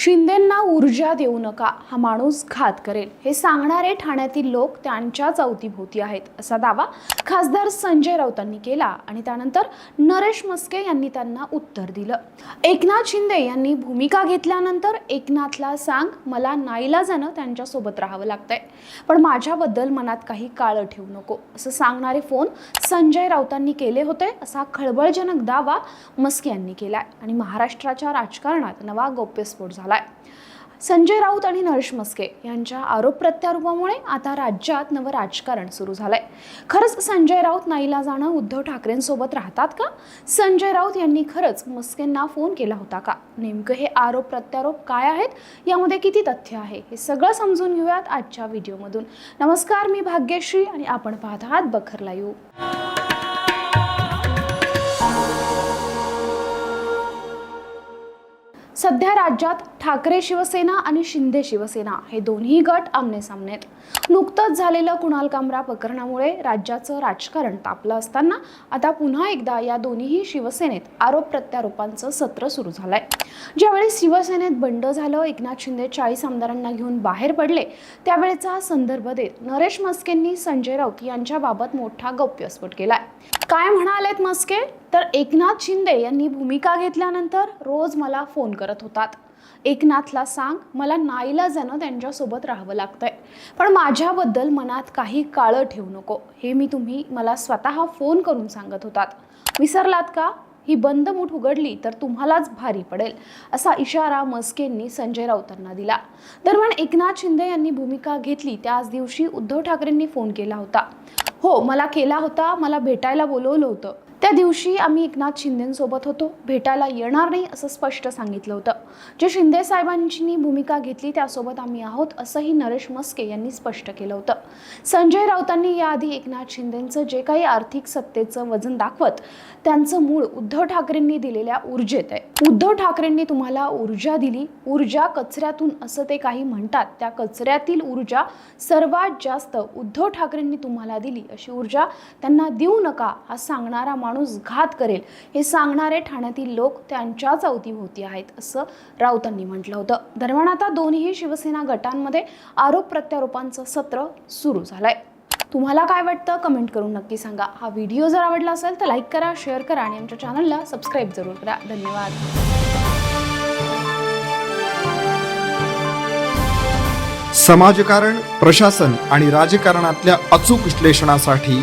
शिंदेंना ऊर्जा देऊ नका हा माणूस घात करेल. हे सांगणारे ठाण्यातील लोक त्यांच्याच अवतीभोवती आहेत असा दावा खासदार संजय राऊतांनी केला आणि त्यानंतर नरेश मस्के यांनी त्यांना उत्तर दिलं. एकनाथ शिंदे यांनी भूमिका घेतल्यानंतर एकनाथला सांग मला नाईलाजानं त्यांच्यासोबत राहावं लागतंय. पण माझ्याबद्दल मनात काही काळं ठेवू नको असं सांगणारे फोन संजय राऊतांनी केले होते असा खळबळजनक दावा मस्के यांनी केलाय. आणि महाराष्ट्राच्या राजकारणात नवा गौप्यस्फोट झालाय संजय राऊत आणि नरेश मस्के यांच्या आरोप प्रत्यारोपामुळे आता राज्यात नवं राजकारण सुरू झालंय. खरंच संजय राऊत नाईला जाणं उद्धव ठाकरेंसोबत राहतात का? संजय राऊत यांनी खरंच मस्केंना फोन केला होता का? नेमकं हे आरोप प्रत्यारोप काय आहेत? यामध्ये किती तथ्य आहे? हे सगळं समजून घेऊयात आजच्या व्हिडिओमधून. नमस्कार मी भाग्यश्री आणि आपण पाहत आहात बखरला येऊ सध्या राज्यात ठाकरे शिवसेना आणि शिंदे शिवसेना हे दोन्ही गट आमने सामने आहेत नुकतंच झालेलं कुणाल कामरा प्रकरणामुळे राज्याचं राजकारण तापलं असताना आता पुन्हा एकदा या दोन्हीही शिवसेनेत आरोप प्रत्यारोपांचं सत्र सुरू झालंय. ज्यावेळी शिवसेनेत बंड झालं एकनाथ शिंदे चाळीस आमदारांना घेऊन बाहेर पडले त्यावेळेचा संदर्भ देत नरेश मस्केंनी संजय राऊत यांच्याबाबत मोठा गौप्यस्फोट केलाय. काय म्हणालेत मस्के? तर एकनाथ शिंदे यांनी भूमिका घेतल्यानंतर रोज मला फोन करत होतात. एकनाथला सांग मला नाईलाजानं त्यांच्यासोबत राहावं लागतंय. पण माझ्याबद्दल मनात काही काळं ठेवू नको. हे मी तुम्ही मला स्वतः फोन करून सांगत होतात. विसरलात का? ही बंद मूठ उघडली तर तुम्हालाच भारी पडेल असा इशारा मस्केंनी संजय राऊतांना दिला. दरम्यान एकनाथ शिंदे यांनी भूमिका घेतली त्याच दिवशी उद्धव ठाकरेंनी फोन केला होता. हो मला केला होता मला भेटायला बोलवलं होतं. त्या दिवशी आम्ही एकनाथ शिंदेंसोबत होतो. भेटायला येणार नाही असं स्पष्ट सांगितलं होतं. जे शिंदे साहेबांची भूमिका घेतली त्यासोबत आम्ही आहोत असंही नरेश मस्के यांनी स्पष्ट केलं होतं. संजय राऊतांनी याआधी एकनाथ शिंदेंचं जे काही आर्थिक सत्तेचं वजन दाखवत त्यांचं मूळ उद्धव ठाकरेंनी दिलेल्या ऊर्जेत आहे. उद्धव ठाकरेंनी तुम्हाला ऊर्जा दिली. ऊर्जा कचऱ्यातून असं ते काही म्हणतात त्या कचऱ्यातील ऊर्जा सर्वात जास्त उद्धव ठाकरेंनी तुम्हाला दिली अशी ऊर्जा त्यांना देऊ नका हा सांगणारा माणूस घात करेल हे सांगणारे ठाण्यातील लोक त्यांच्याच अवतीभोवती आहेत असं राऊतांनी म्हटलं होतं. दरम्यान आता दोन्ही शिवसेना गटांमध्ये आरोप प्रत्यारोपांचं सत्र सुरू झालंय. तुम्हाला काय वाटतं? कमेंट करून नक्की सांगा. हा व्हिडिओ जर आवडला असेल तर लाईक करा शेअर करा आणि आमच्या चॅनलला सबस्क्राईब जरूर करा. धन्यवाद. समाजकारण प्रशासन आणि राजकारणातल्या अचूक विश्लेषणासाठी